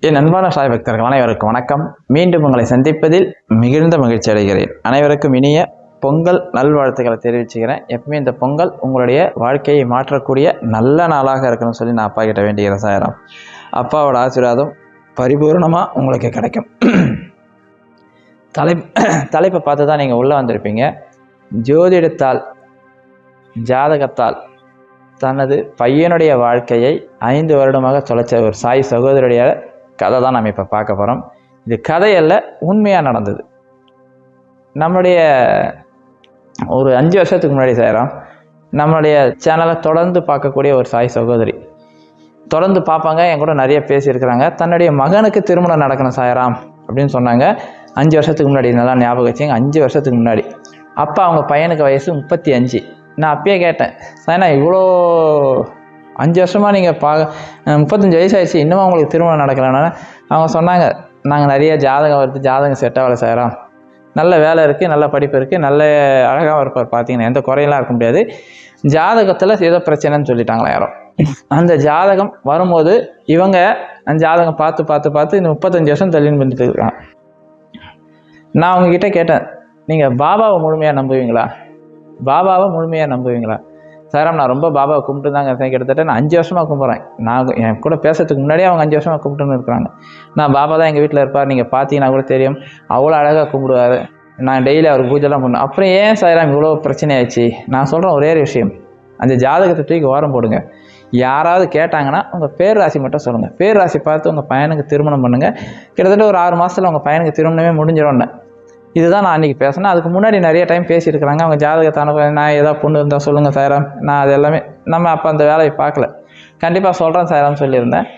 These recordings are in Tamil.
என் அன்பான சாய் பக்தர்கள் அனைவருக்கும் வணக்கம். மீண்டும் உங்களை சந்திப்பதில் மிகுந்த மகிழ்ச்சி அடைகிறேன். அனைவருக்கும் இனிய பொங்கல் நல்வாழ்த்துக்களை தெரிவிச்சுக்கிறேன். எப்பவுமே இந்த பொங்கல் உங்களுடைய வாழ்க்கையை மாற்றக்கூடிய நல்ல நாளாக இருக்கணும்னு சொல்லி நான் அப்பா கிட்ட வேண்டிக்கிறேன் சாயரம். அப்பாவோட ஆசீர்வாதம் பரிபூர்ணமாக உங்களுக்கு கிடைக்கும். தலை தலைப்பை பார்த்து தான் நீங்கள் உள்ளே வந்திருப்பீங்க. ஜோதிடத்தால் ஜாதகத்தால் தனது பையனுடைய வாழ்க்கையை ஐந்து வருடமாக தொலைச்ச ஒரு சாய் சகோதரருடைய கதை தான் நம்ம இப்போ பார்க்க போகிறோம் இது கதையல்ல உண்மையாக நடந்தது. நம்மளுடைய ஒரு அஞ்சு வருஷத்துக்கு முன்னாடி செய்கிறோம் நம்மளுடைய சேனலை தொடர்ந்து பார்க்கக்கூடிய ஒரு சாய் சகோதரி. தொடர்ந்து பார்ப்பாங்க என் கூட நிறைய பேசியிருக்கிறாங்க. தன்னுடைய மகனுக்கு திருமணம் நடக்கணும் சாயராம் அப்படின்னு சொன்னாங்க. அஞ்சு வருஷத்துக்கு முன்னாடி நல்லா ஞாபகம் வச்சுங்க அஞ்சு வருஷத்துக்கு முன்னாடி. அப்போ அவங்க பையனுக்கு வயசு முப்பத்தி அஞ்சு. நான் அப்பயே கேட்டேன் சாயனா இவ்வளோ அஞ்சு வருஷமாக நீங்கள் பா முப்பத்தஞ்சு வயசு ஆயிடுச்சு. இன்னமும் உங்களுக்கு திருமணம் நடக்கலைன்னா அவங்க சொன்னாங்க நாங்கள் நிறைய ஜாதகம் வருது. ஜாதகம் செட்டாக வேலை செய்கிறோம் நல்ல வேலை இருக்குது நல்ல படிப்பு இருக்குது நல்ல அழகாகவும் இருப்பார். பார்த்தீங்கன்னா எந்த குறையெல்லாம் இருக்க முடியாது. ஜாதகத்தில் ஏதோ பிரச்சனைன்னு சொல்லிட்டாங்களா யாரோ. அந்த ஜாதகம் வரும்போது இவங்க அந்த ஜாதகம் பார்த்து பார்த்து பார்த்து இந்த முப்பத்தஞ்சு வருஷம் தள்ளின்னு பண்ணிட்டு இருக்காங்க. நான் அவங்கக்கிட்ட கேட்டேன் நீங்கள் பாபாவை முழுமையாக நம்புவீங்களா? பாபாவை முழுமையாக நம்புவீங்களா? சாராம் நான் ரொம்ப பாபாவை கும்பிட்டு தாங்க கிட்டத்தட்ட நான் அஞ்சு வருஷமாக கும்பிட்றேன். நான் என் கூட பேசுறதுக்கு முன்னாடியே அவங்க அஞ்சு வருஷமாக கும்பிட்டுன்னு இருக்கிறாங்க. நான் பாபா தான் எங்கள் வீட்டில் இருப்பார். நீங்கள் பார்த்தீங்கன்னா கூட தெரியும். அவ்வளோ அழகாக கும்பிடுவார். நான் டெய்லி அவர் பூஜைலாம் பண்ணுவேன். அப்புறம் ஏன் சாய்ராம் இவ்வளோ பிரச்சனை ஆயிடுச்சு நான் சொல்கிறேன் ஒரே ஒரு விஷயம். அந்த ஜாதகத்தை தூக்கி ஓரம் போடுங்க. யாராவது கேட்டாங்கன்னா உங்கள் பேர் ராசி மட்டும் சொல்லுங்கள் பேர் ராசி பார்த்து உங்கள் பையனுக்கு திருமணம் பண்ணுங்கள் கிட்டத்தட்ட ஒரு ஆறு மாதத்தில் உங்கள் பையனுக்கு திருமணமே முடிஞ்சிடும்னு. இதுதான் நான் அன்றைக்கி பேசினேன். அதுக்கு முன்னாடி நிறைய டைம் பேசியிருக்கிறாங்க. அவங்க ஜாதகத்தை அனுப்ப நான் ஏதாவது பொண்ணு இருந்தால் சொல்லுங்கள் சாயராம். நான் அது எல்லாமே நம்ம அப்போ அந்த வேலையை பார்க்கல. கண்டிப்பாக சொல்கிறேன் சாயராம் சொல்லியிருந்தேன்.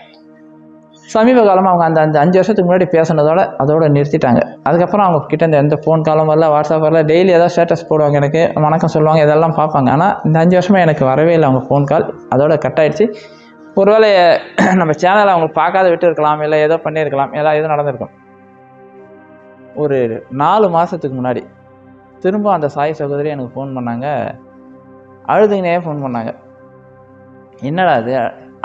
சமீப காலமாக அவங்க அந்த அந்த அஞ்சு வருஷத்துக்கு முன்னாடி பேசுனதோட அதோட நிறுத்திட்டாங்க. அதுக்கப்புறம் அவங்க கிட்ட இந்த எந்த ஃபோன் காலம் வரல வாட்ஸ்அப் வரல டெய்லி ஏதாவது ஸ்டேட்டஸ் போடுவாங்க எனக்கு வணக்கம் சொல்லுவாங்க இதெல்லாம் பார்ப்பாங்க. ஆனால் இந்த அஞ்சு வருஷமாக எனக்கு வரவே இல்லை அவங்க ஃபோன் கால் அதோட கட் ஆயிடுச்சு. ஒருவேளை நம்ம சேனலை அவங்களுக்கு பார்க்காத விட்டு இருக்கலாம் இல்லை ஏதோ பண்ணியிருக்கலாம் எல்லாம் எதுவும் நடந்திருக்கும். ஒரு நாலு மாதத்துக்கு முன்னாடி திரும்ப அந்த சாய் சகோதரி எனக்கு ஃபோன் பண்ணாங்க. அழுதுங்கனே ஃபோன் பண்ணாங்க. என்னடா அது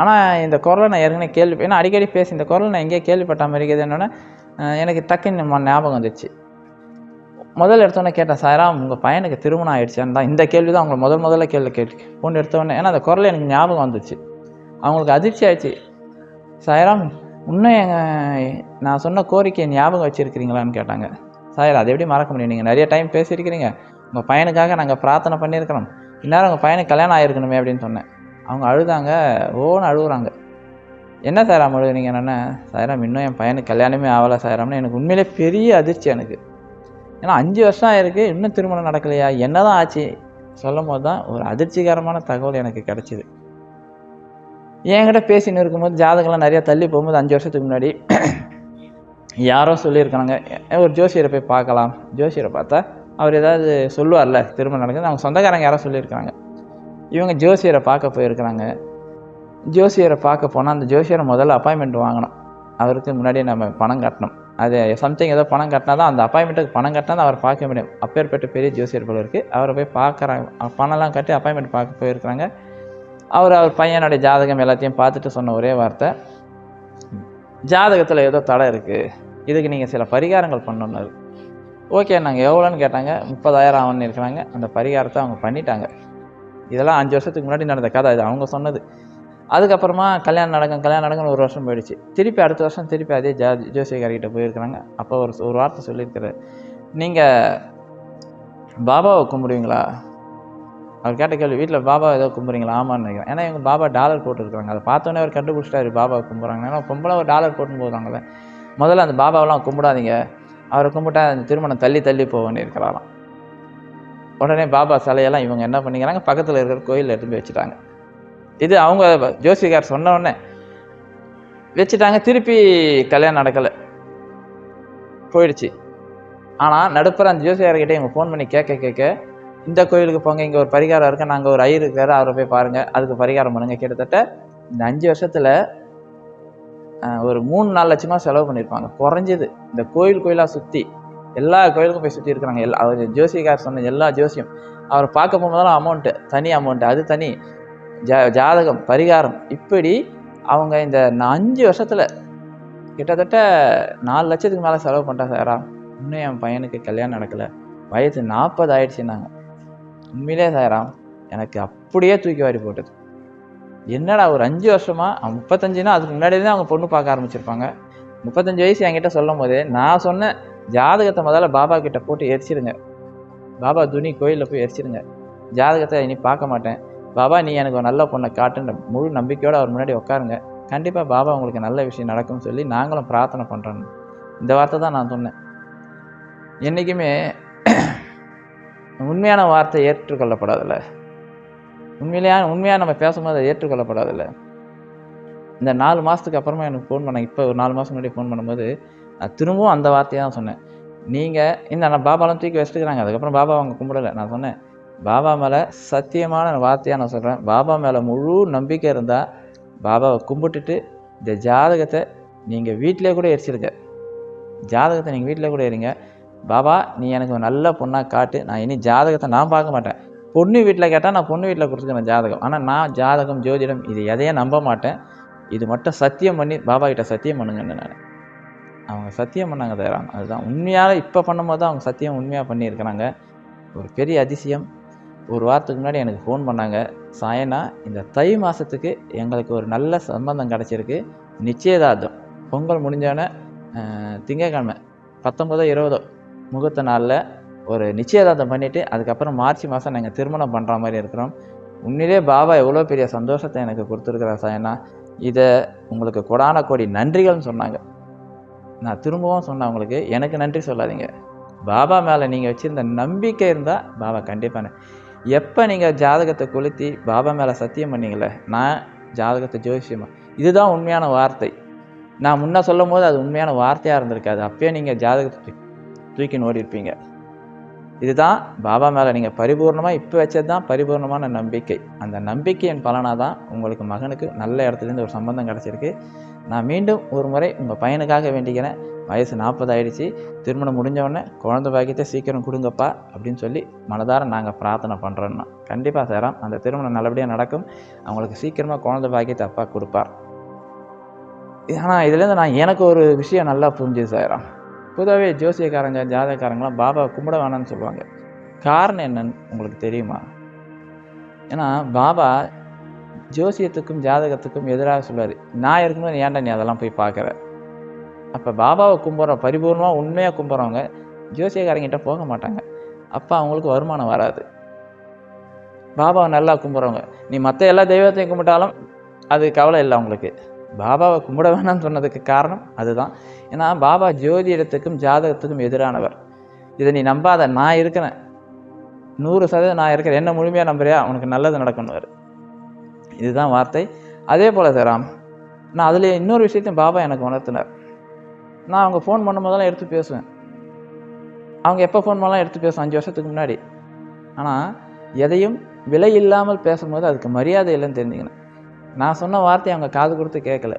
ஆனால் இந்த குரலை நான் ஏற்கனவே கேள்வி ஏன்னா அடிக்கடி பேசி இந்த குரலை நான் எங்கேயோ கேள்விப்பட்ட மாதிரி இருக்குது என்னென்னா எனக்கு டக்குன்னு ஞாபகம் வந்துச்சு. முதல்ல எடுத்தோடனே கேட்டேன் சாரா உங்கள் பையனுக்கு திருமணம் ஆயிடுச்சான்னு தான் இந்த கேள்வி தான் அவங்கள முதல் முதல்ல கேள்வி கேட்டு ஃபோன் எடுத்தோடனே ஏன்னா அந்த குரல் எனக்கு ஞாபகம் வந்துச்சு. அவங்களுக்கு அதிர்ச்சி ஆயிடுச்சு. சாயராம் இன்னும் எங்கள் நான் சொன்ன கோரிக்கையை ஞாபகம் வச்சுருக்கிறீங்களான்னு கேட்டாங்க. சார் அதை எப்படி மறக்க முடியும்? நீங்கள் நிறைய டைம் பேசியிருக்கிறீங்க. உங்கள் பையனுக்காக நாங்கள் பிரார்த்தனை பண்ணியிருக்கிறோம். இந்நேரம் உங்கள் பையனுக்கு கல்யாணம் ஆகிருக்கணுமே அப்படின்னு சொன்னேன். அவங்க அழுதாங்க ஓன்னு அழுகுறாங்க என்ன சாயராம் அழுகுறீங்க என்ன சாயராம் இன்னும் என் பையனுக்கு கல்யாணமே ஆகலை சாயராம்னு எனக்கு உண்மையிலே பெரிய அதிர்ச்சி எனக்கு. ஏன்னா அஞ்சு வருஷம் ஆயிருக்கு இன்னும் திருமணம் நடக்கலையா? என்ன தான் ஆச்சு? சொல்லும் போது தான் ஒரு அதிர்ச்சிகரமான தகவல் எனக்கு கிடச்சிது. என்கிட்ட பேசின்னு இருக்கும்போது ஜாதகம்லாம் நிறையா தள்ளி போகும்போது அஞ்சு வருஷத்துக்கு முன்னாடி யாரோ சொல்லியிருக்காங்க ஒரு ஜோசியரை போய் பார்க்கலாம். ஜோசியரை பார்த்தா அவர் ஏதாவது சொல்லுவார்ல திருமணம் நடக்குது அவங்க சொந்தக்காரங்க யாரோ சொல்லியிருக்காங்க இவங்க ஜோசியரை பார்க்க போயிருக்கிறாங்க. ஜோசியரை பார்க்க போனால் அந்த ஜோசியரை முதல்ல அப்பாயின்மெண்ட் வாங்கணும். அவருக்கு முன்னாடி நம்ம பணம் கட்டணும். அது சம்திங் ஏதோ பணம் கட்டினா தான் அந்த அப்பாயின்மெண்ட்டுக்கு பணம் கட்டினா தான் அவர் பார்க்க முடியும். அப்பேற்பட்ட பெரிய ஜோசியர் போல இருக்குது அவரை போய் பார்க்குறாங்க. பணம்லாம் கட்டி அப்பாயின்மெண்ட் பார்க்க போயிருக்கிறாங்க. அவர் அவர் பையனுடைய ஜாதகம் எல்லாத்தையும் பார்த்துட்டு சொன்ன ஒரே வார்த்தை. ஜாதகத்தில் ஏதோ தடை இருக்குது இதுக்கு நீங்கள் சில பரிகாரங்கள் பண்ணணுன்னாரு ஓகே நாங்கள் எவ்வளோன்னு கேட்டாங்க. முப்பதாயிரம் ஆகும்னு இருக்கிறாங்க. அந்த பரிகாரத்தை அவங்க பண்ணிட்டாங்க. இதெல்லாம் அஞ்சு வருஷத்துக்கு முன்னாடி நடந்த கதை. இது அவங்க சொன்னது. அதுக்கப்புறமா கல்யாணம் நடக்கும் கல்யாணம் நடக்கும்னு ஒரு வருஷம் போயிடுச்சு. திருப்பி அடுத்த வருஷம் திருப்பி அதே ஜா ஜோசியக்காரிகிட்ட போயிருக்கிறாங்க. அப்போ ஒரு ஒரு வார்த்தை சொல்லியிருக்கிறார். நீங்கள் பாபாவை கும்பிடுவீங்களா? அவர் கேட்ட கேள்வி வீட்டில் பாபா ஏதோ கும்புறீங்களா? ஆமான்னு நினைக்கிறேன். ஏன்னா எங்கள் பாபா டாலர் போட்டுருக்காங்க அதை பார்த்தோன்னே அவர் கண்டுபிடிச்சிட்டாரு பாபா கும்புறாங்க ஏன்னா பொம்பளை ஒரு டாலர் போட்டுன்னு போகிறாங்களே முதல்ல அந்த பாபாவெல்லாம் கும்பிடாதீங்க. அவரை கும்பிட்டா அந்த திருமணம் தள்ளி தள்ளி போக வேண்டியிருக்கிறாராம். உடனே பாபா சிலையெல்லாம் இவங்க என்ன பண்ணிக்கிறாங்க? பக்கத்தில் இருக்கிற கோயிலில் எடுத்து போய் வச்சுட்டாங்க. இது அவங்க ஜோசிகார் சொன்ன உடனே வச்சுட்டாங்க. திருப்பி கல்யாணம் நடக்கலை. போயிடுச்சு. ஆனால் நடுப்புற அந்த ஜோசியார்கிட்ட இவங்க ஃபோன் பண்ணி கேட்க கேட்க இந்த கோயிலுக்கு போங்க இங்கே ஒரு பரிகாரம் இருக்குது நாங்கள் ஒரு ஐயர் இருக்காரு அவரை போய் பாருங்கள் அதுக்கு பரிகாரம் பண்ணுங்கள் கிட்டத்தட்ட இந்த அஞ்சு வருஷத்தில் ஒரு மூணு நாலு லட்சமா செலவு பண்ணியிருப்பாங்க குறைஞ்சது. இந்த கோயில் கோயிலாக சுற்றி எல்லா கோயிலுக்கும் போய் சுற்றி இருக்கிறாங்க. எல்லா அவர் ஜோசிகார் சொன்ன எல்லா ஜோசியம். அவரை பார்க்க போகும்போதெல்லாம் அமௌண்ட்டு தனி அமௌண்ட்டு அது தனி. ஜா ஜாதகம் பரிகாரம். இப்படி அவங்க இந்த அஞ்சு வருஷத்தில் கிட்டத்தட்ட நாலு லட்சத்துக்கு மேலே செலவு பண்ணிட்டேன் சாரா இன்னும் என் பையனுக்கு கல்யாணம் நடக்கலை. வயது நாற்பது ஆயிடுச்சுன்னாங்க. உண்மையிலே சாராம் எனக்கு அப்படியே தூக்கி வாரி போட்டது. என்னடா ஒரு அஞ்சு வருஷமா? முப்பத்தஞ்சுனா அதுக்கு முன்னாடியே தான் அவங்க பொண்ணு பார்க்க ஆரம்பிச்சிருப்பாங்க. முப்பத்தஞ்சு வயசு என்கிட்ட சொல்லும் போது நான் சொன்ன ஜாதகத்தை முதல்ல பாபா கிட்ட போட்டு எரிச்சிருங்க பாபா துணி கோயிலில் போய் எரிச்சிருங்க ஜாதகத்தை இனி பார்க்க மாட்டேன். பாபா நீ எனக்கு ஒரு நல்ல பொண்ணை காட்டுன்ற முழு நம்பிக்கையோடு அவர் முன்னாடி உட்காருங்க கண்டிப்பாக பாபா உங்களுக்கு நல்ல விஷயம் நடக்கும்னு சொல்லி நாங்களும் பிரார்த்தனை பண்ணுறோன்னு இந்த வார்த்தை தான் நான் சொன்னேன். என்றைக்குமே உண்மையான வார்த்தை ஏற்றுக்கொள்ளப்படாதில்ல. உண்மையிலேயான உண்மையாக நம்ம பேசும்போது அதை ஏற்றுக்கொள்ளப்படாதில்ல. இந்த நாலு மாதத்துக்கு அப்புறமா எனக்கு ஃபோன் பண்ணேன் இப்போ ஒரு நாலு மாதம் முன்னாடி ஃபோன் பண்ணும்போது நான் திரும்பவும் அந்த வார்த்தையை தான் சொன்னேன். நீங்கள் இந்த நான் பாபாலாம் தூக்கி வச்சுருக்கிறாங்க அதுக்கப்புறம் பாபா அவங்க கும்பிடலை. நான் சொன்னேன் பாபா மேலே சத்தியமான வார்த்தையாக நான் சொல்கிறேன் பாபா மேலே முழு நம்பிக்கை இருந்தால் பாபாவை கும்பிட்டுட்டு இந்த ஜாதகத்தை நீங்கள் வீட்டிலே கூட எரிச்சிருங்க. ஜாதகத்தை நீங்கள் வீட்டில் கூட எரிங்க. பாபா நீ எனக்கு ஒரு நல்ல பொண்ணாக காட்டு. நான் இனி ஜாதகத்தை நான் பார்க்க மாட்டேன். பொண்ணு வீட்டில் கேட்டால் நான் பொண்ணு வீட்டில் கொடுத்துக்கிறேன் ஜாதகம். ஆனால் நான் ஜாதகம் ஜோதிடம் இது எதையே நம்ப மாட்டேன். இது மட்டும் சத்தியம் பண்ணி பாபா கிட்ட சத்தியம் பண்ணுங்கன்னு நான். அவங்க சத்தியம் பண்ணாங்க தயாராம். அதுதான் உண்மையாக இப்போ பண்ணும்போது அவங்க சத்தியம் உண்மையாக பண்ணியிருக்கிறாங்க. ஒரு பெரிய அதிசயம். ஒரு வாரத்துக்கு முன்னாடி எனக்கு ஃபோன் பண்ணாங்க. சாயனா இந்த தை மாதத்துக்கு எங்களுக்கு ஒரு நல்ல சம்பந்தம் கிடச்சிருக்கு. நிச்சயதார்த்தம். பொங்கல் முடிஞ்சோடனே திங்கக்கிழமை பத்தொம்போதோ இருபதோ முகூர்த்த நாளில் ஒரு நிச்சயதார்த்தம் பண்ணிவிட்டு அதுக்கப்புறம் மார்ச் மாதம் நாங்கள் திருமணம் பண்ணுற மாதிரி இருக்கிறோம். உண்மையிலே பாபா எவ்வளோ பெரிய சந்தோஷத்தை எனக்கு கொடுத்துருக்குறார் சாயனா. இதை உங்களுக்கு கொடான கோடி நன்றிகள்னு சொன்னாங்க. நான் திரும்பவும் சொன்னேன் உங்களுக்கு எனக்கு நன்றி சொல்லாதீங்க. பாபா மேலே நீங்கள் வச்சுருந்த நம்பிக்கை இருந்தால் பாபா கண்டிப்பான எப்போ நீங்கள் ஜாதகத்தை கொளுத்தி பாபா மேலே சத்தியம் பண்ணீங்களே நான் ஜாதகத்தை ஜோசியமா? இதுதான் உண்மையான வார்த்தை. நான் முன்னே சொல்லும் போது அது உண்மையான வார்த்தையாக இருந்திருக்காது. அப்பயே நீங்கள் ஜாதகத்தை தூக்கி ஓடி இருப்பீங்க இதுதான் பாபா மேலே நீங்கள் பரிபூர்ணமாக இப்போ வச்சது தான் பரிபூர்ணமான நம்பிக்கை. அந்த நம்பிக்கையின் பலனாக தான் உங்களுக்கு மகனுக்கு நல்ல இடத்துலேருந்து ஒரு சம்பந்தம் கிடச்சிருக்கு. நான் மீண்டும் ஒரு முறை உங்கள் பையனுக்காக வேண்டிக்கிறேன். வயசு நாற்பது ஆயிடுச்சு. திருமணம் முடிஞ்சவொடனே குழந்த குழந்தை பாக்கியத்தை சீக்கிரம் கொடுங்கப்பா அப்படின்னு சொல்லி மனதார நாங்கள் பிரார்த்தனை பண்ணுறோன்னா கண்டிப்பாக சேராம். அந்த திருமணம் நல்லபடியாக நடக்கும். அவங்களுக்கு சீக்கிரமாக குழந்தை பாக்கியத்தை அப்பா கொடுப்பார். ஆனால் இதுலேருந்து நான் எனக்கு ஒரு விஷயம் நல்லா புரிஞ்சுது சாயிரம் பொதுவாகவே ஜோசியக்காரங்க ஜாதகக்காரங்களாம் பாபா கும்பிட வேணாம்னு சொல்லுவாங்க. காரணம் என்னன்னு உங்களுக்கு தெரியுமா? ஏன்னா பாபா ஜோசியத்துக்கும் ஜாதகத்துக்கும் எதிராக சொல்லுவார். நான் இருக்கும்போது ஏன்டா நீ அதெல்லாம் போய் பார்க்குற? அப்போ பாபாவை கும்பிட்ற பரிபூர்ணமாக உண்மையாக கும்பிட்றவங்க ஜோசியக்காரங்கிட்ட போக மாட்டாங்க. அப்போ அவங்களுக்கு வருமானம் வராது. பாபாவை நல்லா கும்பிட்றவங்க. நீ மற்ற எல்லா தெய்வத்தையும் கும்பிட்டாலும் அது கவலை இல்லை அவங்களுக்கு. பாபாவை கும்பிட வேணாம்னு சொன்னதுக்கு காரணம் அதுதான். ஏன்னா பாபா ஜோதிடத்துக்கும் ஜாதகத்துக்கும் எதிரானவர். இதை நீ நம்பாத நான் இருக்கிறேன். நூறு சதவீதம் நான் இருக்கிறேன். என்ன முழுமையாக நம்புறியா? உனக்கு நல்லது நடக்கணுவார் இதுதான் வார்த்தை. அதே போல் சாராம் நான் அதில் இன்னொரு விஷயத்தையும் பாபா எனக்கு உணர்த்தினார். நான் அவங்க ஃபோன் பண்ணும்போதெல்லாம் எடுத்து பேசுவேன். அவங்க எப்போ ஃபோன் பண்ணலாம் எடுத்து பேசுவேன். அஞ்சு வருஷத்துக்கு முன்னாடி. ஆனால் எதையும் விலை இல்லாமல் பேசும்போது அதுக்கு மரியாதை இல்லைன்னு தெரிஞ்சுக்கணும் நான் சொன்ன வார்த்தையை அவங்க காது கொடுத்து கேட்கல.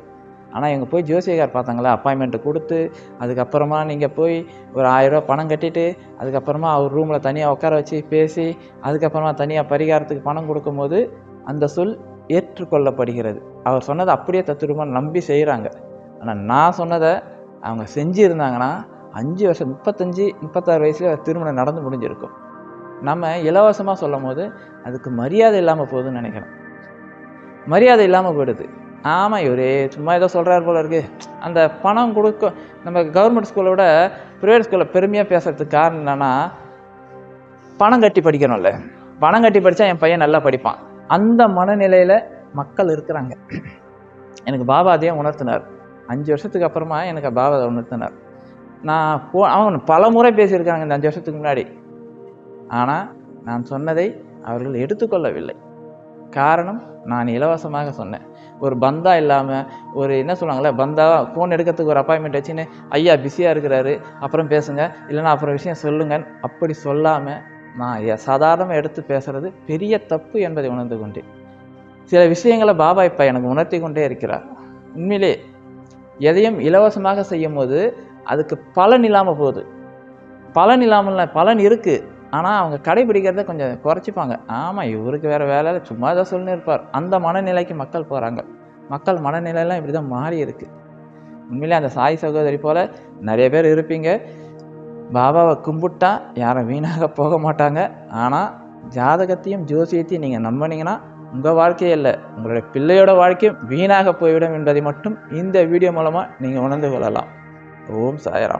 ஆனால் இவங்க போய் ஜோசியக்கார் பார்த்தாங்களா? அப்பாயின்மெண்ட்டு கொடுத்து அதுக்கப்புறமா நீங்கள் போய் ஒரு ஆயிரரூவா பணம் கட்டிட்டு அதுக்கப்புறமா அவர் ரூமில் தனியாக உட்கார வச்சு பேசி அதுக்கப்புறமா தனியாக பரிகாரத்துக்கு பணம் கொடுக்கும்போது அந்த சொல் ஏற்றுக்கொள்ளப்படுகிறது. அவர் சொன்னதை அப்படியே தத்துருமா நம்பி செய்கிறாங்க ஆனால் நான் சொன்னதை அவங்க செஞ்சுருந்தாங்கன்னா அஞ்சு வருஷம் முப்பத்தஞ்சு முப்பத்தாறு வயசுல திருமணம் நடந்து முடிஞ்சிருக்கும். நம்ம இலவசமாக சொல்லும் போது அதுக்கு மரியாதை இல்லாமல் போகுதுன்னு நினைக்கிறேன். மரியாதை இல்லாமல் போயிடுது. ஆமாம் இவரே சும்மா ஏதோ சொல்கிறாரு போல இருக்கு. அந்த பணம் கொடுக்க நம்ம கவர்மெண்ட் ஸ்கூலை விட ப்ரைவேட் ஸ்கூலில் பெருமையாக பேசுறதுக்கு காரணம் என்னென்னா பணம் கட்டி படிக்கணும்ல. பணம் கட்டி படித்தா என் பையன் நல்லா படிப்பான். அந்த மனநிலையில் மக்கள் இருக்கிறாங்க. எனக்கு பாபா அதையும் உணர்த்தினார். அஞ்சு வருஷத்துக்கு அப்புறமா எனக்கு பாபா அதை உணர்த்தினார். நான் போ அவங்க பல முறை பேசியிருக்காங்க இந்த அஞ்சு வருஷத்துக்கு முன்னாடி. ஆனால் நான் சொன்னதை அவர்கள் எடுத்துக்கொள்ளவில்லை. காரணம் நான் இலவசமாக சொன்னேன். ஒரு பந்தா இல்லாமல் ஒரு என்ன சொல்லுவாங்களே பந்தா ஃபோன் எடுக்கிறதுக்கு ஒரு அப்பாயின்மெண்ட் வச்சுன்னு ஐயா பிஸியாக இருக்கிறாரு அப்புறம் பேசுங்க. இல்லைன்னா அப்புறம் விஷயம் சொல்லுங்க அப்படி சொல்லாமல் நான் சாதாரணமாக எடுத்து பேசுகிறது பெரிய தப்பு என்பதை உணர்ந்து கொண்டேன். சில விஷயங்களை பாபா இப்போ எனக்கு உணர்த்தி கொண்டே இருக்கிறார். உண்மையிலே எதையும் இலவசமாக செய்யும் போது அதுக்கு பலன் இல்லாமல் போகுது. பலன் இல்லாமல் பலன் இருக்குது ஆனால் அவங்க கடைபிடிக்கிறத கொஞ்சம் குறைச்சிப்பாங்க. ஆமாம் இவருக்கு வேறு வேலை சும்மா தான் சொல்லின்னு இருப்பார். அந்த மனநிலைக்கு மக்கள் போகிறாங்க மக்கள் மனநிலையெல்லாம் இப்படி தான் மாறி இருக்குது உண்மையிலே அந்த சாய் சகோதரி போல் நிறைய பேர் இருப்பீங்க. பாபாவை கும்பிட்டா யாரும் வீணாக போக மாட்டாங்க. ஆனால் ஜாதகத்தையும் ஜோசியத்தையும் நீங்கள் நம்பினீங்கன்னா உங்கள் வாழ்க்கையே இல்லை. உங்களுடைய பிள்ளையோட வாழ்க்கையும் வீணாக போய்விடும் என்பதை மட்டும் இந்த வீடியோ மூலமாக நீங்கள் உணர்ந்து கொள்ளலாம். ஓம் சாயராம்.